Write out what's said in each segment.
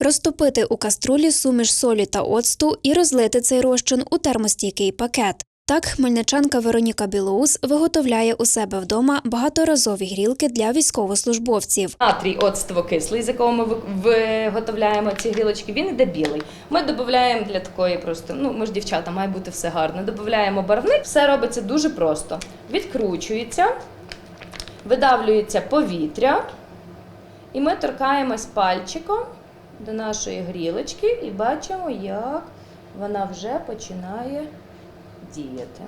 Розтопити у каструлі суміш солі та оцту і розлити цей розчин у термостійкий пакет. Так хмельничанка Вероніка Білоус виготовляє у себе вдома багаторазові грілки для військовослужбовців. Натрій оцтово-кислий, з якого ми виготовляємо ці грілочки, він іде білий. Ми додаємо для такої просто, ну ми ж дівчата, має бути все гарно. Додаємо барвник, все робиться дуже просто. Відкручується, видавлюється повітря, і ми торкаємось пальчиком до нашої грілочки і бачимо, як вона вже починає діяти.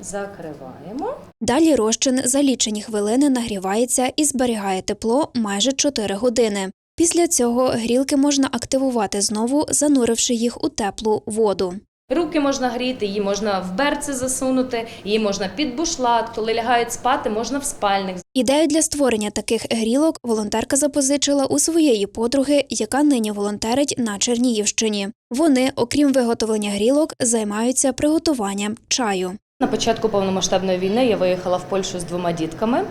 Закриваємо. Далі розчин за лічені хвилини нагрівається і зберігає тепло майже 4 години. Після цього грілки можна активувати знову, зануривши їх у теплу воду. Руки можна гріти, її можна в берці засунути, її можна під бушлат. Коли лягають спати, можна в спальник. Ідею для створення таких грілок волонтерка запозичила у своєї подруги, яка нині волонтерить на Чернігівщині. Вони, окрім виготовлення грілок, займаються приготуванням чаю. На початку повномасштабної війни я виїхала в Польщу з двома дітками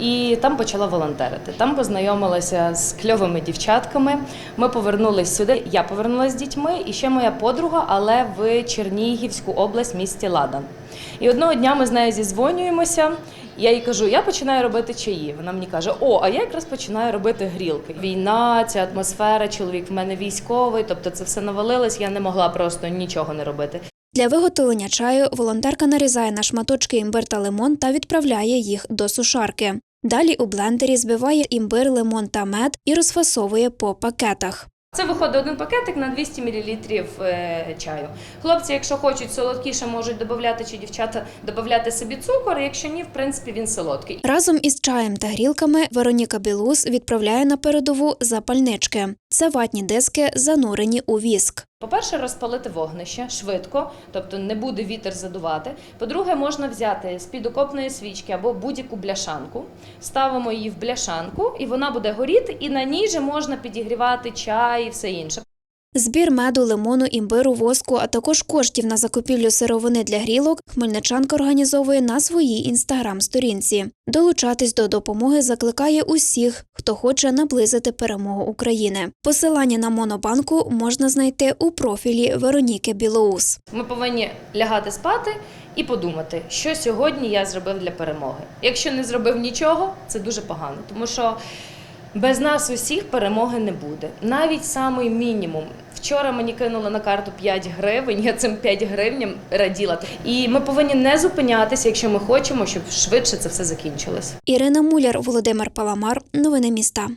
і там почала волонтерити. Там познайомилася з кльовими дівчатками. Ми повернулись сюди. Я повернулася з дітьми, і ще моя подруга, але в Чернігівську область, місті Ладан. І одного дня ми з нею зізвонюємося. Я їй кажу, я починаю робити чаї. Вона мені каже: О, а я якраз починаю робити грілки. Війна, ця атмосфера, чоловік в мене військовий, тобто це все навалилось. Я не могла просто нічого не робити. Для виготовлення чаю волонтерка нарізає на шматочки імбир та лимон та відправляє їх до сушарки. Далі у блендері збиває імбир, лимон та мед і розфасовує по пакетах. Це виходить один пакетик на 200 мл е, чаю. Хлопці, якщо хочуть солодкіше, можуть додати чи дівчата додати собі цукор. Якщо ні, в принципі він солодкий. Разом із чаєм та грілками Вероніка Білус відправляє на передову запальнички. Це ватні диски, занурені у віск. По-перше, розпалити вогнище швидко, тобто не буде вітер задувати. По-друге, можна взяти з-під окопної свічки або будь-яку бляшанку, ставимо її в бляшанку, і вона буде горіти, і на ній же можна підігрівати чай і все інше. Збір меду, лимону, імбиру, воску, а також коштів на закупівлю сировини для грілок хмельничанка організовує на своїй інстаграм-сторінці. Долучатись до допомоги закликає усіх, хто хоче наблизити перемогу України. Посилання на монобанку можна знайти у профілі Вероніки Білоус. Ми повинні лягати спати і подумати, що сьогодні я зробив для перемоги. Якщо не зробив нічого, це дуже погано, тому що без нас усіх перемоги не буде. Навіть самий мінімум. Вчора мені кинули на карту 5 гривень, я цим 5 гривням раділа. І ми повинні не зупинятися, якщо ми хочемо, щоб швидше це все закінчилось. Ірина Муляр, Володимир Паламар. Новини міста.